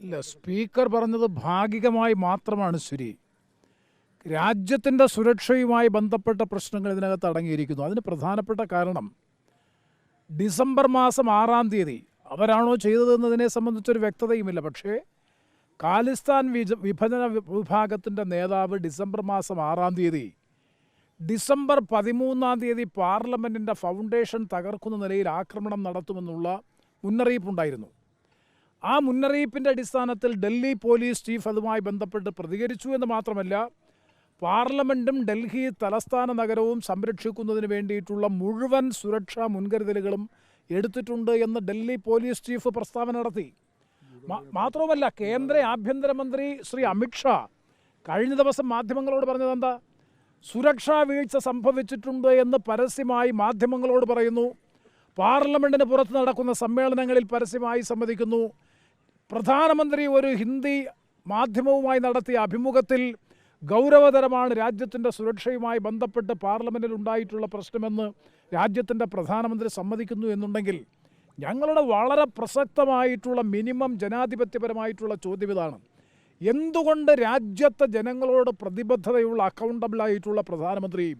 ഇല്ല സ്പീക്കർ പറഞ്ഞത് ഭാഗികമായി മാത്രമാണ് ശരി. രാജ്യത്തിന്റെ സുരക്ഷയുമായി ബന്ധപ്പെട്ട പ്രശ്നങ്ങൾ ഇതിനകത്ത് അടങ്ങിയിരിക്കുന്നു. അതിന് പ്രധാനപ്പെട്ട കാരണം ഡിസംബർ മാസം ആറാം തീയതി അവരാണോ ചെയ്തതെന്നതിനെ സംബന്ധിച്ചൊരു വ്യക്തതയുമില്ല. പക്ഷേ ഖാലിസ്ഥാൻ വിജ വിഭജന വിഭാഗത്തിന്റെ നേതാവ് ഡിസംബർ മാസം ആറാം തീയതി ഡിസംബർ പതിമൂന്നാം തീയതി പാർലമെന്റിന്റെ ഫൗണ്ടേഷൻ തകർക്കുന്ന നിലയിൽ ആക്രമണം നടത്തുമെന്നുള്ള മുന്നറിയിപ്പുണ്ടായിരുന്നു. ആ മുന്നറിയിപ്പിന്റെ അടിസ്ഥാനത്തിൽ ഡൽഹി പോലീസ് ചീഫ് അതുമായി ബന്ധപ്പെട്ട് പ്രതികരിച്ചു എന്ന് മാത്രമല്ല പാർലമെന്റും ഡൽഹി തലസ്ഥാന നഗരവും സംരക്ഷിക്കുന്നതിന് വേണ്ടിയിട്ടുള്ള മുഴുവൻ സുരക്ഷാ മുൻകരുതലുകളും എടുത്തിട്ടുണ്ട് എന്ന് ഡൽഹി പോലീസ് ചീഫ് പ്രസ്താവന നടത്തി. മാത്രവുമല്ല കേന്ദ്ര ആഭ്യന്തരമന്ത്രി ശ്രീ അമിത്ഷാ കഴിഞ്ഞ ദിവസം മാധ്യമങ്ങളോട് പറഞ്ഞത് എന്താ? സുരക്ഷാ വീഴ്ച സംഭവിച്ചിട്ടുണ്ട് എന്ന് പരസ്യമായി മാധ്യമങ്ങളോട് പറയുന്നു. പാർലമെന്റിന് പുറത്ത് നടക്കുന്ന സമ്മേളനങ്ങളിൽ പരസ്യമായി സമ്മതിക്കുന്നു. പ്രധാനമന്ത്രി ഒരു ഹിന്ദി മാധ്യമവുമായി നടത്തിയ അഭിമുഖത്തിൽ ഗൗരവതരമാണ് രാജ്യത്തിന്റെ സുരക്ഷയുമായി ബന്ധപ്പെട്ട് പാർലമെന്റിൽ ഉണ്ടായിട്ടുള്ള പ്രശ്നമെന്ന് രാജ്യത്തിന്റെ പ്രധാനമന്ത്രി സമ്മതിക്കുന്നു എന്നുണ്ടെങ്കിൽ ഞങ്ങളുടെ വളരെ പ്രസക്തമായിട്ടുള്ള മിനിമം ജനാധിപത്യപരമായിട്ടുള്ള ചോദ്യം ഇതാണ്. എന്തുകൊണ്ട് രാജ്യത്തെ ജനങ്ങളോട് പ്രതിബദ്ധതയുള്ള അക്കൗണ്ടബിളായിട്ടുള്ള പ്രധാനമന്ത്രിയും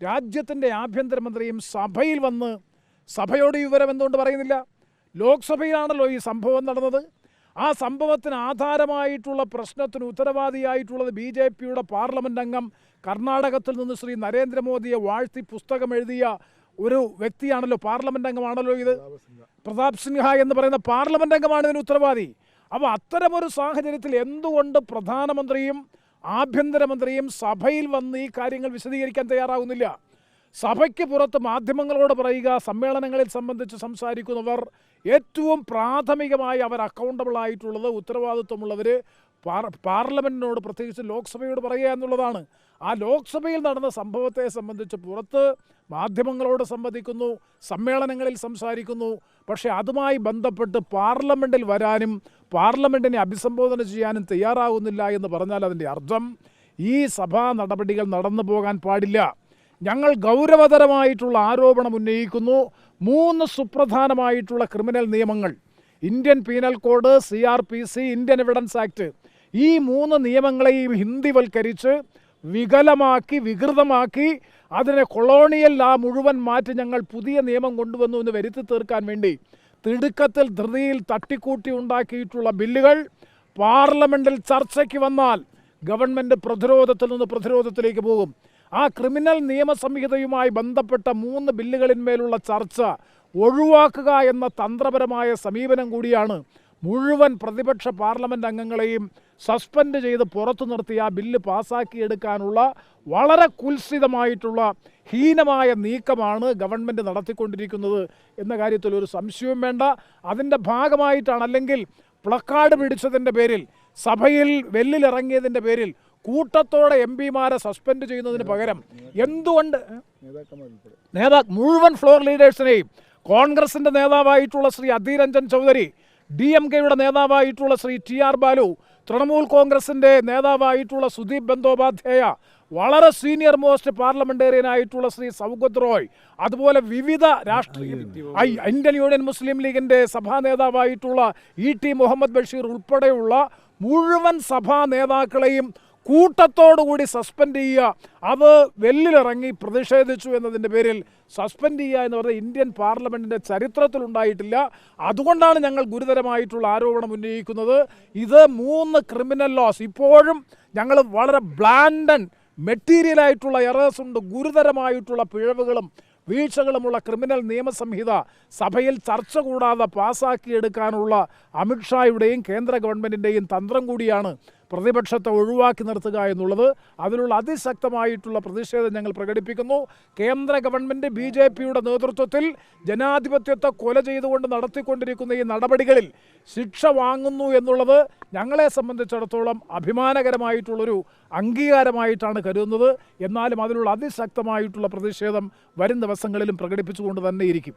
രാജ്യത്തിന്റെ ആഭ്യന്തരമന്ത്രിയും സഭയിൽ വന്ന് സഭയോട് വിവരം എന്തുകൊണ്ട് പറയുന്നില്ല? ലോക്സഭയിലാണല്ലോ ഈ സംഭവം നടന്നത്. ആ സംഭവത്തിന് ആധാരമായിട്ടുള്ള പ്രശ്നത്തിന് ഉത്തരവാദിയായിട്ടുള്ളത് ബി ജെ പിയുടെ പാർലമെന്റ് അംഗം കർണാടകത്തിൽ നിന്ന് ശ്രീ നരേന്ദ്രമോദിയെ വാഴ്ത്തി പുസ്തകം എഴുതിയ ഒരു വ്യക്തിയാണല്ലോ പാർലമെന്റ് അംഗമാണല്ലോ ഇത്. പ്രതാപ് സിൻഹ എന്ന് പറയുന്ന പാർലമെന്റ് അംഗമാണ് ഇതിന് ഉത്തരവാദി. അപ്പോൾ അത്തരമൊരു സാഹചര്യത്തിൽ എന്തുകൊണ്ട് പ്രധാനമന്ത്രിയും ആഭ്യന്തരമന്ത്രിയും സഭയിൽ വന്ന് ഈ കാര്യങ്ങൾ വിശദീകരിക്കാൻ തയ്യാറാകുന്നില്ല സഭയ്ക്ക് പുറത്ത് മാധ്യമങ്ങളോട് പറയുക സമ്മേളനങ്ങളിൽ സംബന്ധിച്ച് സംസാരിക്കുന്നവർ ഏറ്റവും പ്രാഥമികമായി അവർ അക്കൗണ്ടബിൾ ആയിട്ടുള്ളത് ഉത്തരവാദിത്വമുള്ളവർ പാർ പാർലമെന്റിനോട് പ്രത്യേകിച്ച് ലോക്സഭയോട് പറയുക എന്നുള്ളതാണ്. ആ ലോക്സഭയിൽ നടന്ന സംഭവത്തെ സംബന്ധിച്ച് പുറത്ത് മാധ്യമങ്ങളോട് സംവദിക്കുന്നു സമ്മേളനങ്ങളിൽ സംസാരിക്കുന്നു. പക്ഷേ അതുമായി ബന്ധപ്പെട്ട് പാർലമെന്റിൽ വരാനും പാർലമെന്റിനെ അഭിസംബോധന ചെയ്യാനും തയ്യാറാകുന്നില്ല എന്ന് പറഞ്ഞാൽ അതിന്റെ അർത്ഥം ഈ സഭാ നടപടികൾ നടന്നു പോകാൻ പാടില്ല. ഞങ്ങൾ ഗൗരവതരമായിട്ടുള്ള ആരോപണം ഉന്നയിക്കുന്നു. മൂന്ന് സുപ്രധാനമായിട്ടുള്ള ക്രിമിനൽ നിയമങ്ങൾ. Indian penal code C R P C Indian evidence act. ഈ മൂന്ന് നിയമങ്ങളെയും ഹിന്ദിവൽക്കരിച്ച് വികലമാക്കി വികൃതമാക്കി അതിനെ കൊളോണിയൽ ആ മുഴുവൻ മാറ്റി ഞങ്ങൾ പുതിയ നിയമം കൊണ്ടുവന്നു എന്ന് വരുത്തി തീർക്കാൻ വേണ്ടി തിടുക്കത്തിൽ ധൃതിയിൽ തട്ടിക്കൂട്ടി ഉണ്ടാക്കിയിട്ടുള്ള ബില്ലുകൾ പാർലമെന്റിൽ ചർച്ചയ്ക്ക് വന്നാൽ ഗവൺമെന്റ് പ്രതിരോധത്തിൽ നിന്ന് പ്രതിരോധത്തിലേക്ക് പോകും. ആ ക്രിമിനൽ നിയമസംഹിതയുമായി ബന്ധപ്പെട്ട മൂന്ന് ബില്ലുകളിന്മേലുള്ള ചർച്ച ഒഴിവാക്കുക എന്ന തന്ത്രപരമായ സമീപനം കൂടിയാണ് മുഴുവൻ പ്രതിപക്ഷ പാർലമെന്റ് അംഗങ്ങളെയും സസ്പെൻഡ് ചെയ്ത് പുറത്തു നിർത്തി ആ ബില്ല് പാസ്സാക്കിയെടുക്കാനുള്ള വളരെ കുൽസിതമായിട്ടുള്ള ഹീനമായ നീക്കമാണ് ഗവൺമെന്റ് നടത്തിക്കൊണ്ടിരിക്കുന്നത് എന്ന കാര്യത്തിൽ ഒരു സംശയവും വേണ്ട. അതിന്റെ ഭാഗമായിട്ടാണ് അല്ലെങ്കിൽ പ്ലക്കാർഡ് പിടിച്ചതിന്റെ പേരിൽ സഭയിൽ വെല്ലിലിറങ്ങിയതിന്റെ പേരിൽ കൂട്ടത്തോടെ എം പിമാരെ സസ്പെൻഡ് ചെയ്യുന്നതിന് പകരം എന്തുകൊണ്ട് നേതാ മുഴുവൻ ഫ്ലോർ ലീഡേഴ്സിനെയും കോൺഗ്രസിന്റെ നേതാവായിട്ടുള്ള ശ്രീ അധീർ രഞ്ജൻ ചൗധരി ഡി എം കെയുടെ നേതാവായിട്ടുള്ള ശ്രീ ടി ആർ ബാലു തൃണമൂൽ കോൺഗ്രസിന്റെ നേതാവായിട്ടുള്ള സുദീപ് ബന്ദോപാധ്യായ വളരെ സീനിയർ മോസ്റ്റ് പാർലമെന്റേറിയൻ ആയിട്ടുള്ള ശ്രീ സൗഗത് റോയ് അതുപോലെ വിവിധ രാഷ്ട്രീയ ഇന്ത്യൻ യൂണിയൻ മുസ്ലിം ലീഗിന്റെ സഭാ നേതാവായിട്ടുള്ള ഇ ടി മുഹമ്മദ് ബഷീർ ഉൾപ്പെടെയുള്ള മുഴുവൻ സഭാ നേതാക്കളെയും കൂട്ടത്തോടുകൂടി സസ്പെൻഡ് ചെയ്യുക. അത് വെല്ലിലിറങ്ങി പ്രതിഷേധിച്ചു എന്നതിന്റെ പേരിൽ സസ്പെൻഡ് ചെയ്യുക എന്ന് പറഞ്ഞാൽ ഇന്ത്യൻ പാർലമെന്റിന്റെ ചരിത്രത്തിലുണ്ടായിട്ടില്ല അതുകൊണ്ടാണ് ഞങ്ങൾ ഗുരുതരമായിട്ടുള്ള ആരോപണം ഉന്നയിക്കുന്നത്. ഇത് മൂന്ന് ക്രിമിനൽ ലോസ്. ഇപ്പോഴും ഞങ്ങൾ വളരെ ബ്ലാൻഡൻ മെറ്റീരിയലായിട്ടുള്ള എറേഴ്സ് ഉണ്ട്. ഗുരുതരമായിട്ടുള്ള പിഴവുകളും വീഴ്ചകളുമുള്ള ക്രിമിനൽ നിയമസംഹിത സഭയിൽ ചർച്ച കൂടാതെ പാസാക്കിയെടുക്കാനുള്ള അമിത്ഷായുടെയും കേന്ദ്ര ഗവൺമെന്റിന്റെയും തന്ത്രം കൂടിയാണ് പ്രതിപക്ഷത്തെ ഒഴിവാക്കി നിർത്തുക എന്നുള്ളത് അതിലുള്ള അതിശക്തമായിട്ടുള്ള പ്രതിഷേധം ഞങ്ങൾ പ്രകടിപ്പിക്കുന്നു. കേന്ദ്ര ഗവൺമെന്റ് ബി ജെ പിയുടെ നേതൃത്വത്തിൽ ജനാധിപത്യത്തെ കൊല ചെയ്തുകൊണ്ട് നടത്തിക്കൊണ്ടിരിക്കുന്ന ഈ നടപടികളിൽ ശിക്ഷ വാങ്ങുന്നു എന്നുള്ളത് ഞങ്ങളെ സംബന്ധിച്ചിടത്തോളം അഭിമാനകരമായിട്ടുള്ളൊരു അംഗീകാരമായിട്ടാണ് കരുതുന്നത്. എന്നാലും അതിനുള്ള അതിശക്തമായിട്ടുള്ള പ്രതിഷേധം വരും ദിവസങ്ങളിലും പ്രകടിപ്പിച്ചുകൊണ്ട് തന്നെ ഇരിക്കും.